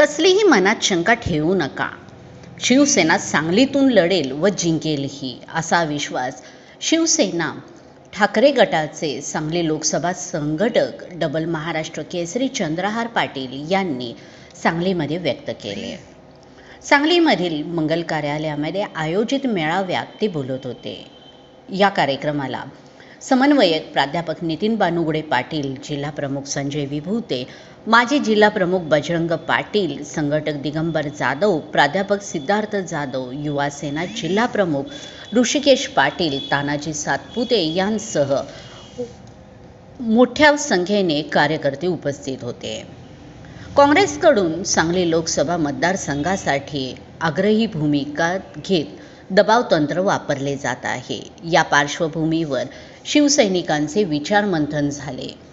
कसलीही मनात शंका ठेवू नका. शिवसेना सांगलीतून लढेल व जिंकेलही असा विश्वास शिवसेना ठाकरे गटाचे सांगली लोकसभा संघटक डबल महाराष्ट्र केसरी चंद्रहार पाटील यांनी सांगलीमध्ये व्यक्त केले. सांगलीमधील मंगल कार्यालयामध्ये आयोजित मेळाव्यात ते बोलत होते. या कार्यक्रमाला समन्वयक प्राध्यापक नितीन बानुगडे पाटील जिल्हा प्रमुख संजय विभूते माजी जिल्हा प्रमुख बजरंग पाटील संघटक दिगंबर जाधव प्राध्यापक सिद्धार्थ जाधव युवा सेना जिल्हा प्रमुख ऋषिकेश पाटील तानाजी सातपुते यांसह मोठ्या संख्येने कार्यकर्ते उपस्थित होते. काँग्रेसकडून सांगली लोकसभा मतदारसंघासाठी आग्रही भूमिका घेत दबाव तंत्र वापरले जात आहे. या पार्श्वभूमीवर शिवसैनिकांचे विचारमंथन झाले.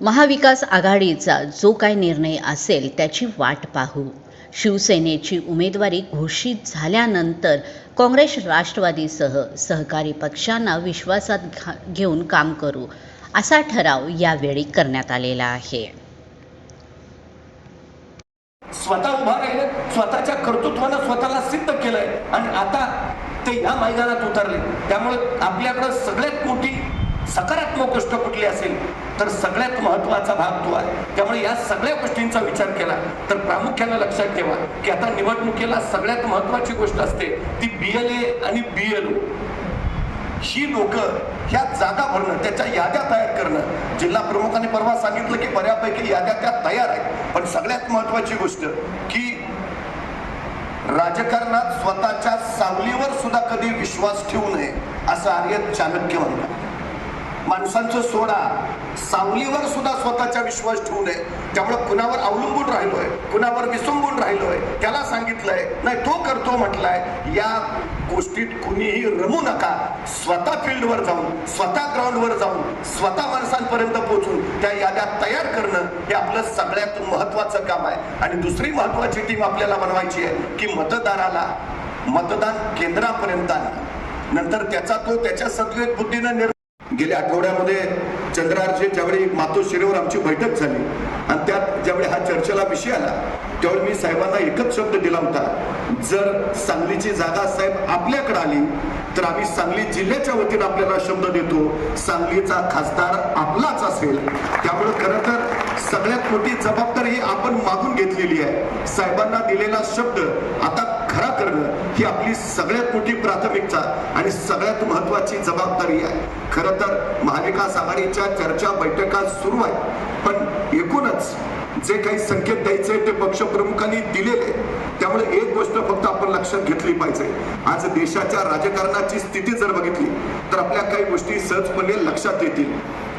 महाविकास आघाडीचा जो काय निर्णय असेल त्याची वाट पाहू. शिवसेनेची उमेदवारी घोषित झाल्यानंतर काँग्रेस राष्ट्रवादीसह सहकारी पक्षांना विश्वासात घा घेऊन काम करू असा ठराव यावेळी करण्यात आलेला आहे. स्वतः उभा राहिले स्वतःच्या कर्तृत्वानं स्वतःला सिद्ध केलंय. आणि आता ते या मैदानात उतरले. त्यामुळे आपल्याकडे सगळ्यात मोठी सकारात्मक गोष्ट कुठली असेल तर सगळ्यात महत्त्वाचा भाग तो आहे. त्यामुळे या सगळ्या गोष्टींचा विचार केला तर प्रामुख्याने लक्षात ठेवा की आता निवडणुकीला सगळ्यात महत्वाची गोष्ट असते ती बी एल ए आणि बी एल ओ ही लोक ह्या जागा भरणं त्याच्या याद्या तयार करणं. जिल्हा प्रमुखाने परवा सांगितलं की बऱ्यापैकी याद्या त्या तयार आहेत. पण सगळ्यात महत्वाची गोष्ट की राजकारणात स्वतःच्या सावलीवर सुद्धा कधी विश्वास ठेवू नये असं आर्य चाणक्य म्हणतात. माणसांचं सोडा. सावलीवर सुद्धा स्वतःचा विश्वास ठेवू नये. त्यामुळे कुणावर अवलंबून राहिलोय कुणावर विसंबून राहिलोय त्याला सांगितलंय नाही तो करतो म्हटलाय या गोष्टीत कुणीही रमू नका. स्वतः फील्डवर जाऊन स्वतः ग्राउंडवर जाऊन स्वतः माणसांपर्यंत पोहोचून त्या याद्या तयार करणं हे आपलं सगळ्यात महत्वाचं काम आहे. आणि दुसरी महत्वाची टीम आपल्याला बनवायची आहे की मतदाराला मतदान केंद्रापर्यंत आणणं. नंतर त्याचा तो त्याच्या सद्विवेक बुद्धीनं निर्णय गेल्या आठवड्यामध्ये चंद्रारचे ज्यावेळी मातोश्रीवर आमची बैठक झाली आणि त्यात ज्यावेळी हा चर्चेला विषय आला त्यावेळी मी साहेबांना एकच शब्द दिला होता जर सांगलीची जागा साहेब आपल्याकडे आली तर आम्ही सांगली जिल्ह्याच्या वतीनं आपल्याला शब्द देतो सांगलीचा खासदार आपलाच असेल. त्यामुळे खरं तर सगळ्यात मोठी जबाबदारी ही आपण मागून घेतलेली आहे. साहेबांना दिलेला शब्द आता खरा करणं ही आपली सगळ्यात मोठी प्राथमिकता आणि सगळ्यात महत्वाची जबाबदारी आहे. खरं तर महाविकास आघाडीच्या चर्चा बैठका सुरू आहेत पण एकूणच जे काही संकेत द्यायचे ते पक्षप्रमुखांनी दिलेले त्यामुळे एक गोष्ट फक्त आपण लक्षात घेतली पाहिजे. आज देशाच्या राजकारणाची स्थिती जर बघितली तर आपल्या काही गोष्टी सहजपणे लक्षात येतील.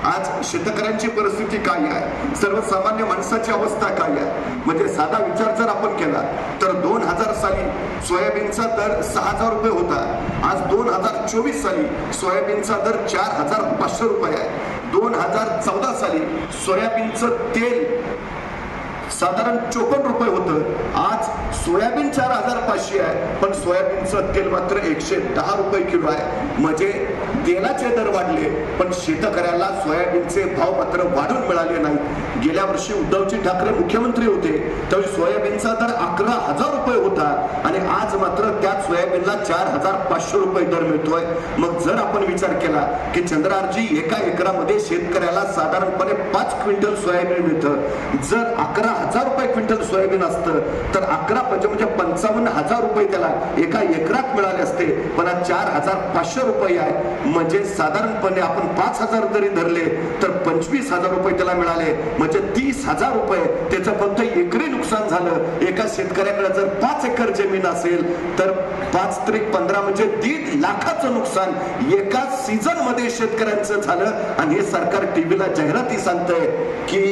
आज शेतकऱ्यांची परिस्थिती काय आहे? सर्वसामान्य माणसाची अवस्था काय आहे? म्हणजे साधा विचार जर आपण केला तर दोन हजार साली सोयाबीनचा दर सहा हजार रुपये होता. आज दोन हजार चोवीस साली सोयाबीनचा दर चार हजार पाचशे रुपये आहे. दोन हजार चौदा साली सोयाबीनचं तेल साधारण चोपन्न रुपये होतं. आज सोयाबीन चार हजार पाचशे आहे पण सोयाबीनचं तेल मात्र एकशे दहा रुपये किलो आहे. म्हणजे तेलाचे दर वाढले पण शेतकऱ्याला सोयाबीनचे भाव मात्र वाढून मिळाले नाही. गेल्या वर्षी उद्धवजी ठाकरे मुख्यमंत्री होते त्यावेळी सोयाबीनचा दर अकरा हजार रुपये होता आणि आज मात्र त्याच सोयाबीनला चार हजार पाचशे रुपये दर मिळतोय. मग जर आपण विचार केला की चंद्रारजी एका एकरामध्ये शेतकऱ्याला साधारणपणे पाच क्विंटल सोयाबीन मिळतं. जर अकरा हजार रुपये क्विंटल सोयाबीन असतं तर अकरा पंच म्हणजे पंचावन्न हजार रुपये त्याला एका एकरात मिळाले असते. पण चार हजार पाचशे रुपये आहे. म्हणजे साधारणपणे आपण पाच हजार जरी धरले तर पंचवीस हजार रुपये त्याला मिळाले. म्हणजे तीस हजार रुपये. त्याचं फक्त एकरी नुकसान झालं. एका शेतकऱ्याकडे जर पाच एकर जमीन असेल तर पाच त्रिक पंधरा म्हणजे दीड लाखाचं नुकसान एका सीझनमध्ये शेतकऱ्यांचं झालं. आणि हे सरकार टीव्हीला जाहिराती सांगतंय की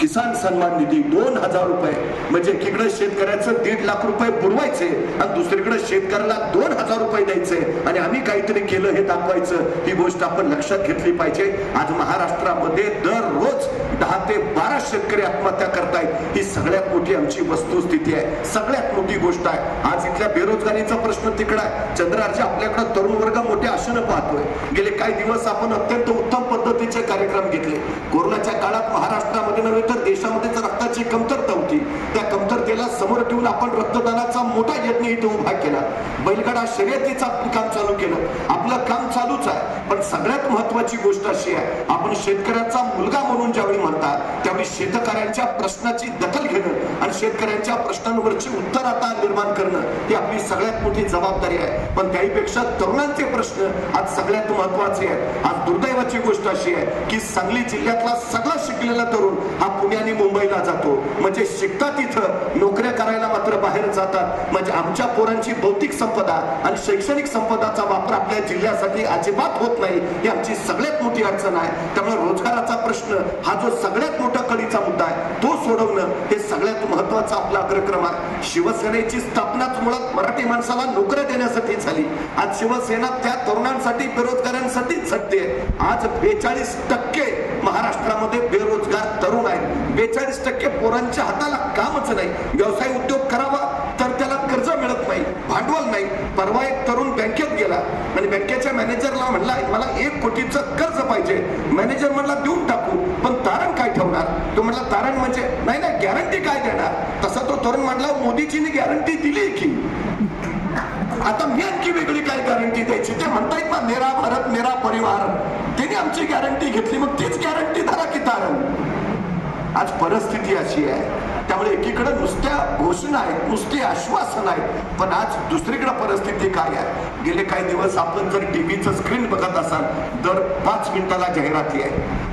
किसान सन्मान निधी दोन हजार रुपये. म्हणजे एकीकडे शेतकऱ्याचं दीड लाख रुपये पुरवायचे आणि दुसरीकडे शेतकऱ्याला दोन हजार रुपये द्यायचे. आणि आम्ही काहीतरी केलं हे दाखवायचं. ही गोष्ट आपण लक्षात घेतली पाहिजे. आज महाराष्ट्रामध्ये दररोज दहा ते बारा शेतकरी आत्महत्या करतायत. ही सगळ्यात मोठी आमची वस्तुस्थिती आहे. सगळ्यात मोठी गोष्ट आहे. आज इथल्या बेरोजगारीचा प्रश्न तिकडा आहे. चंद्रारजी आपल्याकडे तरुण वर्ग मोठ्या आशेनं पाहतोय. गेले काही दिवस आपण अत्यंत उत्तम पद्धतीचे कार्यक्रम घेतले. कोरोनाच्या काळात महाराष्ट्रामध्ये नव्हे तर देशामध्ये जर रक्ताची कमतरता होती त्या कमतरतेला समोर ठेवून आपण रक्तदानाचा मोठा यज्ञ इथे उभा केला. बैलगाडा शर्यतीचा काम चालू केलं. आपलं काम चालूच आहे पण सगळ्यात महत्वाची गोष्ट अशी आहे आपण शेतकऱ्याचा मुलगा म्हणून ज्यावेळी म्हणता त्यावेळी शेतकऱ्यांच्या प्रश्नाची दखल घेणं आणि शेतकऱ्यांच्या प्रश्नांवरची उत्तर आता निर्माण करणं ही आपली सगळ्यात मोठी जबाबदारी आहे. पण त्याहीपेक्षा तरुणांचे प्रश्न आज सगळ्यात महत्त्वाचे आहेत. आज दुर्दैवाची गोष्ट अशी आहे की सांगली जिल्ह्यातला सगळा शिकलेला तरुण हा पुणे आणि मुंबईला जातो. म्हणजे शिकतात इथं नोकऱ्या करायला मात्र बाहेर जातात. म्हणजे आमच्या पोरांची भौतिक संपदा आणि शैक्षणिक संपदाचा वापर आपल्या जिल्ह्यासाठी अजिबात होत नाही ही आमची सगळ्यात मोठी अडचण आहे. त्यामुळे रोजगाराचा प्रश्न हा जो सगळ्यात मोठा कडीचा मुद्दा आहे तो सोडवणं हे सगळ्यात महत्त्वाचा आपला अग्रक्रम आहे. शिवसेनेची स्थापनाच मुळात मराठी माणसाला नोकऱ्या देण्यासाठी झाली. आज शिवसेना त्या तरुणांसाठी बेरोजगारांसाठी झटते आज बेचाळीस टक्के महाराष्ट्रामध्ये बेरोजगार तरुण आहेत. बेचाळीस टक्के पोरांच्या हाताला कामच नाही. व्यवसाय उद्योग करावा तर त्याला कर्ज मिळत नाही भांडवल नाही. परवा एक तरुण बँकेत गेला आणि बँकेच्या मॅनेजरला म्हणला मला एक कोटीचं कर्ज पाहिजे. मॅनेजर म्हणला देऊन टाकू. पण तारण काय ठेवणार? तो म्हणला तारण म्हणजे नाही नाही गॅरंटी काय देणार? तसा तो तरुण म्हणला मोदीजीने गॅरंटी दिली की. आता मी आणखी वेगळी काय गॅरंटी द्यायची? ते म्हणतायत ना मेरा परिवार. त्यांनी आमची गॅरंटी घेतली. मग तीच गॅरंटी धरा की तारण. आज परिस्थिती अशी आहे. त्यामुळे एकीकडे नुसत्या घोषणा आहेत नुसते आश्वासन आहेत पण आज दुसरीकडे परिस्थिती काय आहे? गेले काही दिवस आपण जर टीव्हीचं स्क्रीन बघत असाल दर पाच मिनिटाला जाहिराती आहे.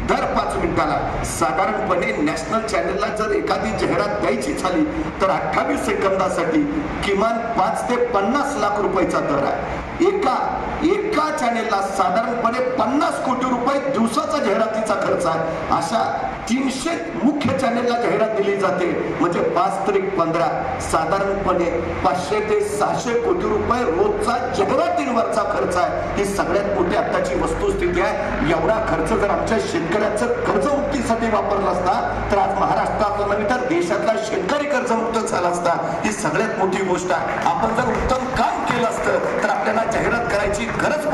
दर पाच मिनिटाला. साधारणपणे नॅशनल चॅनलला जर एखादी जाहिरात द्यायची झाली तर अठ्ठावीस सेकंदासाठी किमान पाच ते पन्नास लाख रुपयाचा दर आहे. एका एक चॅनेलला साधारणपणे पन्नास कोटी रुपये दिवसाचा जाहिरातीचा खर्च आहे. अशा तीनशे मुख्य चॅनेलला जाहिरात दिली जाते. म्हणजे पाच तरी पंधरा साधारणपणे पाचशे ते सहाशे कोटी रुपये रोजचा जाहिरातींवरचा खर्च आहे. ही सगळ्यात मोठी आताची वस्तुस्थिती आहे. एवढा खर्च जर आमच्या शेतकऱ्याचं कर्जमुक्तीसाठी वापरला असता तर आज महाराष्ट्रातला नव्हे तर देशातला शेतकरी कर्जमुक्त झाला असता. ही सगळ्यात मोठी गोष्ट आहे. आपण जर उत्तम काम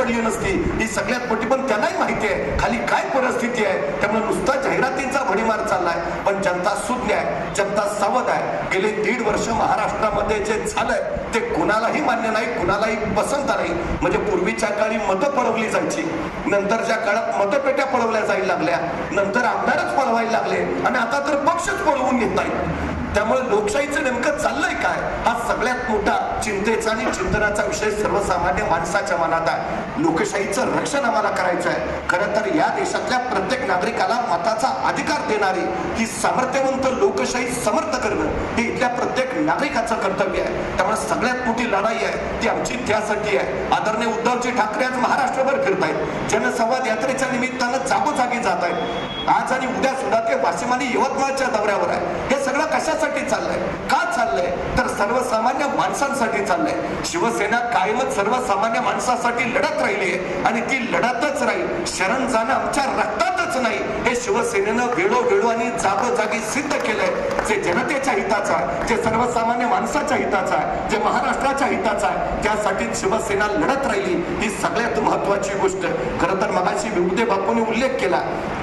झालेली नसती. ही सगळ्यात मोठी पण त्यांनाही माहिती आहे. खाली काय परिस्थिती आहे त्यामुळे नुसता जाहिरातींचा भडीमार चाललाय. पण जनता सुज्ञ आहे जनता सावध आहे. गेले दीड वर्ष महाराष्ट्रामध्ये जे झालंय ते कुणालाही मान्य नाही कुणालाही पसंत नाही. म्हणजे पूर्वीच्या काळी मतं पळवली जायची. नंतरच्या काळात मतपेट्या पळवल्या जायला लागल्या. नंतर आमदारच पळवायला लागले. आणि आता तर पक्षच पळवून घेत नाही त्यामुळे लोकशाहीचं नेमकं चाललंय काय? हा सगळ्यात मोठा चिंतेचा आणि चिंतनाचा विषय सर्वसामान्य माणसाच्या मनात आहे. लोकशाहीचं रक्षण आम्हाला करायचं आहे खरं तर या देशातल्या प्रत्येक नागरिकाला मताचा अधिकार देणारी ही सामर्थ्यवंत लोकशाही समर्थ करणं हे इथल्या प्रत्येक नागरिकाचं कर्तव्य आहे. त्यामुळे सगळ्यात मोठी लढाई आहे ती आमची त्यासाठी आहे. आदरणीय उद्धवजी ठाकरे आज महाराष्ट्रभर फिरतायत. जनसंवाद यात्रेच्या निमित्तानं जागोजागी जात आहेत आज आणि उद्या सुद्धा ते वाशिम आणि यवतमाळच्या दौऱ्यावर आहे हे सगळं कशा कशासाठी चाललंय. का चाललंय? तर सर्वसामान्य माणसांसाठी चाललंय. शिवसेना कायमच सर्वसामान्य माणसासाठी लढत राहिली आहे आणि ती लढतच राहील. शरण जाणं आमच्या रक्तातच नाही. हे शिवसेनेनं वेळोवेळो आणि जागोजागी सिद्ध केलंय. जे जनतेच्या हिताचं आहे जे सर्वसामान्य माणसाच्या हिताचं आहे जे महाराष्ट्राच्या हिताचं आहे त्यासाठी शिवसेना लढत राहिली. ही सगळ्यात महत्वाची गोष्ट. खरं तर मगाशी विभूते बापूंनी उल्लेख केला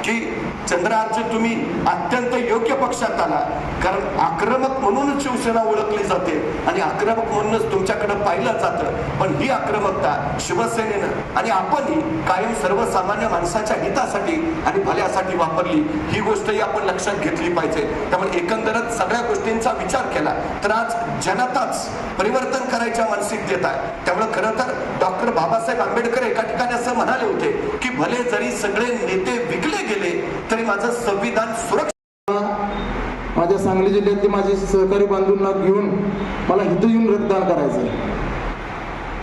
की चंद्रहारचे तुम्ही अत्यंत योग्य पक्षात आला. कारण आक्रमक म्हणूनच शिवसेना ओळखली जाते आणि आक्रमक म्हणूनच तुमच्याकडे पाहिलं जातं. पण ही आक्रमकता शिवसेनेनं आणि आपणही कायम सर्वसामान्य माणसाच्या हितासाठी आणि भल्यासाठी वापरली. ही गोष्टही आपण लक्षात घेतली पाहिजे. त्यामुळे एकंदरच सगळ्या गोष्टींचा विचार केला तर आज जनताच परिवर्तन करायच्या मानसिकतेत आहे. त्यामुळे खरं तर डॉक्टर बाबासाहेब आंबेडकर एका ठिकाणी असं म्हणाले होते की भले जरी सगळे नेते विकले गेले तरी माझं संविधान सुरक्षित माझ्या सांगली जिल्ह्यातले माझे सहकारी बांधूंना घेऊन मला इथं येऊन रक्तदान करायचं आहे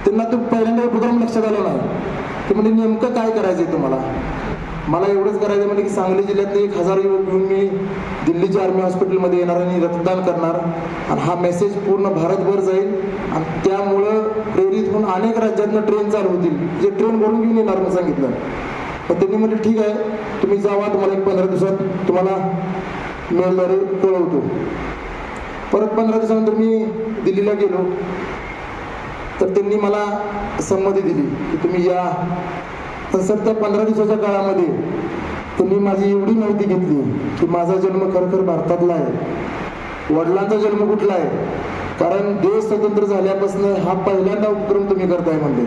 त्यांना तो पहिल्यांदा प्रोग्राम लक्षात आला नाही. की म्हणजे नेमकं काय करायचंय तुम्हाला? मला एवढंच करायचं म्हणजे की सांगली जिल्ह्यातले एक हजार युवक घेऊन मी दिल्लीच्या आर्मी हॉस्पिटलमध्ये येणार आणि रक्तदान करणार. आणि हा मेसेज पूर्ण भारतभर जाईल. आणि त्यामुळं प्रेरित होऊन अनेक राज्यातनं ट्रेन चालू होतील. जे ट्रेन भरून घेऊन येणार मी सांगितलं. पण त्यांनी म्हटलं ठीक आहे. तुम्ही जावा तुम्हाला एक पंधरा दिवसात तुम्हाला मेलद्वारे कळवतो. परत पंधरा दिवसानंतर मी दिल्लीला गेलो. तर त्यांनी मला संमती दिली की तुम्ही या. तर सर त्या पंधरा दिवसाच्या काळामध्ये त्यांनी माझी एवढी माहिती घेतली की माझा जन्म खरखर भारतातला आहे. वडिलांचा जन्म कुठला आहे? कारण देश स्वतंत्र झाल्यापासून हा पहिल्यांदा उपक्रम तुम्ही करताय म्हणले.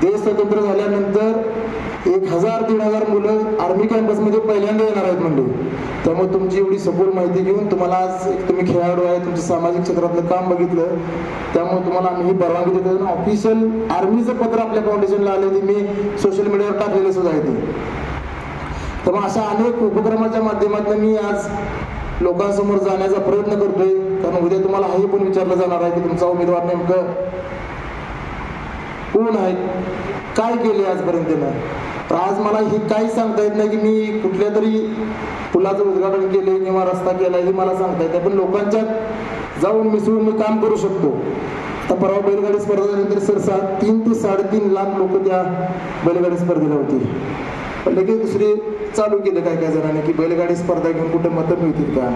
देश स्वतंत्र झाल्यानंतर एक हजार दीड हजार मुलं आर्मी कॅम्पसमध्ये पहिल्यांदा येणार आहेत म्हणले. त्यामुळे तुमची एवढी सखोल माहिती घेऊन तुम्हाला आज एक तुम्ही खेळाडू आहे तुमचं सामाजिक क्षेत्रातलं काम बघितलं. त्यामुळे तुम्हाला आम्ही ही परवानगी देतो. ऑफिशियल आर्मीचं पत्र आपल्या फाउंडेशनला आले ते मी सोशल मीडियावर टाकलेले सुद्धा आहे ते. मग अशा अनेक उपक्रमाच्या माध्यमातून मी आज लोकांसमोर जाण्याचा प्रयत्न करतोय. कारण उद्या तुम्हाला हे पण विचारलं जाणार आहे की तुमचा उमेदवार नेमकं कोण आहेत? काय केले आजपर्यंत त्यानं? तर आज मला हे काही सांगता येत नाही की मी कुठल्या तरी पुलाचं उद्घाटन केले किंवा रस्ता केला हे मला सांगता येत पण लोकांच्यात जाऊन मिसळून मी काम करू शकतो. आता परवा बैलगाडी स्पर्धा झाल्यानंतर सर सा तीन ते साडेतीन लाख लोक त्या बैलगाडी स्पर्धेला होती. पण लगेच दुसरे चालू केलं काय काय जणांनी की बैलगाडी स्पर्धा घेऊन कुठं मतं मिळतील का?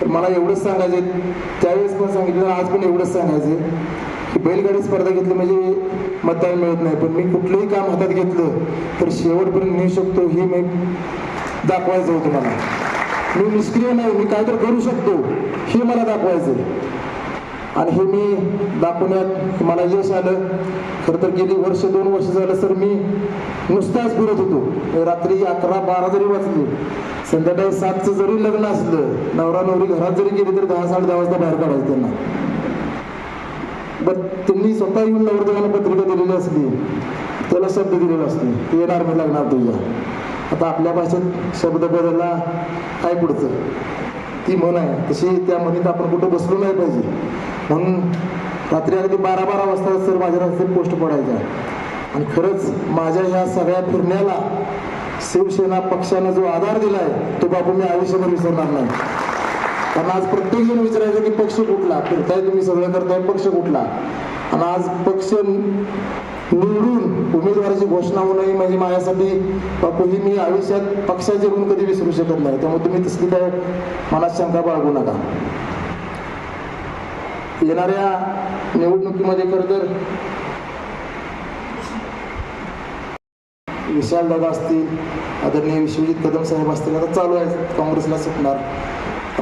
तर मला एवढंच सांगायचं त्यावेळेस पण सांगितलं आज पण एवढंच सांगायचं बैलगाडी स्पर्धा घेतली म्हणजे मतदान मिळत नाही. पण मी कुठलंही काम हातात घेतलं तर शेवटपर्यंत नेऊ शकतो हे मी दाखवायचं होतं मला. मी निष्क्रिय नाही मी काय तर करू शकतो हे मला दाखवायचं आहे. आणि हे मी दाखवण्यात मला यश आलं. खरं तर गेली वर्ष दोन वर्ष झालं सर मी नुसताच फिरत होतो. रात्री अकरा बारा जरी वाजले संध्याकाळी सातचं जरी लग्न असलं नवरा नवरी घरात जरी गेली तरी दहा साडे दहा वाजता बाहेर काढायचं त्यांना. बट त्यांनी स्वतः येऊन नवरदेवाला पत्रिका दिलेली असली त्याला शब्द दिलेला असतो ते येणार मी लागणार तुझ्या. आता आपल्या भाषेत शब्द बदलला काय पुढचं? ती म्हण आहे तशी त्या म्हणीत आपण कुठं बसलो नाही पाहिजे. म्हणून रात्री अगदी बारा बारा वाजता सर माझ्या रस्त्यात पोस्ट पडायच्या. आणि खरंच माझ्या ह्या सगळ्या फिरण्याला शिवसेना पक्षानं जो आधार दिला आहे तो बापू मी आयुष्यभर विसरणार नाही. कारण आज प्रत्येक जण विचारायचं की पक्ष कुठला? फिरताय तुम्ही सगळं करताय पक्ष कुठला? आणि आज पक्ष निवडून उमेदवाराची घोषणा होणं ही म्हणजे माझ्यासाठी बापू ही मी आयुष्यात पक्षाचे ऋण कधी विसरू शकत नाही. त्यामुळे तुम्ही तसली काय मनात शंका बाळगू नका. येणाऱ्या निवडणुकीमध्ये खरं तर विशाल दादा असतील आदरणीय विश्वजित कदम साहेब असतील आता चालू आहे काँग्रेसला सुटणार.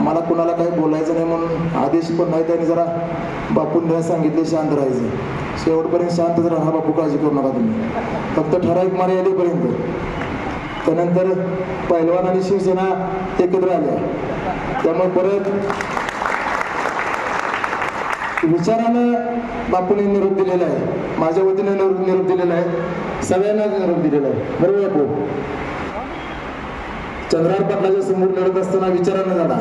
मला कुणाला काही बोलायचं नाही म्हणून आदेश पण नाही त्याने जरा बापूंनी सांगितले शांत राहायचं. शेवटपर्यंत शांतच राहा बापू काळजी करू नका तुम्ही. फक्त ठराविक मर्यादेपर्यंत त्यानंतर पैलवान आणि शिवसेना एकत्र आल्या. त्यामुळे परत विचारानं बापूने निरोप दिलेला आहे. माझ्या वतीने निरोप दिलेला आहे. सगळ्यांना निरोप दिलेला आहे. बरोबर बापू? चंद्रार पाटलाच्या समोर लढत असताना विचारानं जाणा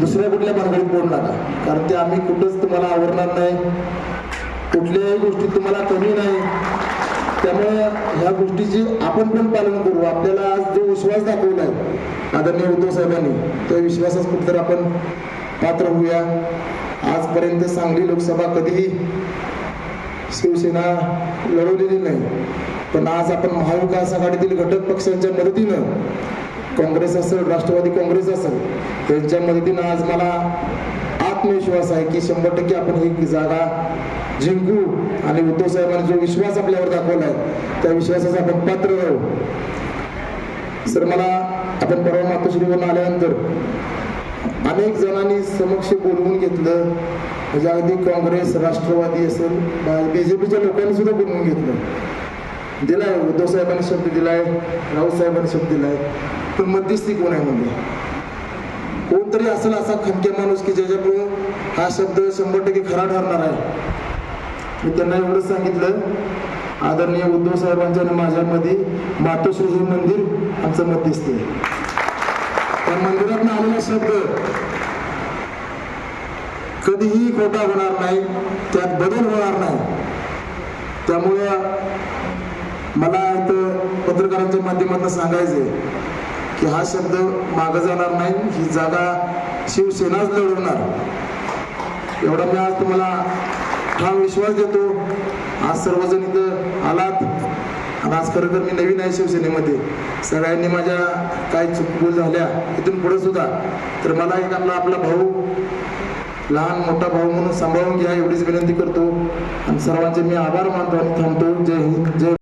दुसऱ्या कुठल्या भानगडीत पडू नका? कारण ते आम्ही कुठंच तुम्हाला आवडणार नाही. कुठल्याही गोष्टीत तुम्हाला कमी नाही. त्यामुळे ह्या गोष्टीची आपण पण पालन करू. आपल्याला आज जो विश्वास दाखवला आहे आदरणीय उद्धव साहेबांनी त्या विश्वासास कुठतर आपण पात्र होऊया. आजपर्यंत सांगली लोकसभा कधीही शिवसेना लढवलेली नाही. पण आज आपण महाविकास आघाडीतील घटक पक्षांच्या मदतीनं काँग्रेस असेल राष्ट्रवादी काँग्रेस असेल त्यांच्या मदतीनं आज मला आत्मविश्वास आहे की शंभर टक्के आपण ही जागा जिंकू आणि उद्धव साहेबांनी जो विश्वास आपल्यावर दाखवला आहे त्या विश्वासाचा आपण पात्र राहू. सर मला आपण परवा मातोश्रीवरून आल्यानंतर अनेक जणांनी समक्ष बोलवून घेतलं. म्हणजे अगदी काँग्रेस राष्ट्रवादी असेल बीजेपीच्या लोकांनी सुद्धा बोलवून घेतलं. दिलाय उद्धव साहेबांनी शब्द दिलाय राऊत साहेबांनी शब्द दिलाय. पण मध्यस्थी कोण आहे म्हणजे? कोणतरी असेल असा खमक्या माणूस की ज्याच्याकडून हा शब्द शंभर टक्के खरा ठरणार आहे. मी त्यांना एवढंच सांगितलं. आदरणीय उद्धव साहेबांच्या आणि माझ्यामध्ये मातोश्री हे मंदिर आमचं मत दिसते त्या मंदिरात आलेला शब्द कधीही खोटा होणार नाही त्यात बदल होणार नाही. त्यामुळे मला इथं पत्रकारांच्या माध्यमातून सांगायचं आहे की हा शब्द मागं जाणार नाही ही जागा शिवसेनाच लढवणार. एवढा मी आज तुम्हाला ठाम विश्वास देतो. आज सर्वजण इथं आलात. आणि आज खरं तर मी नवीन आहे शिवसेनेमध्ये. सगळ्यांनी माझ्या काही चुकभूल झाल्या इथून पुढे सुद्धा. तर मला एक आपला आपला भाऊ लहान मोठा भाऊ म्हणून सांभाळून घ्या एवढीच विनंती करतो. आणि सर्वांचे मी आभार मानतो आणि थांबतो. जय हिंद जय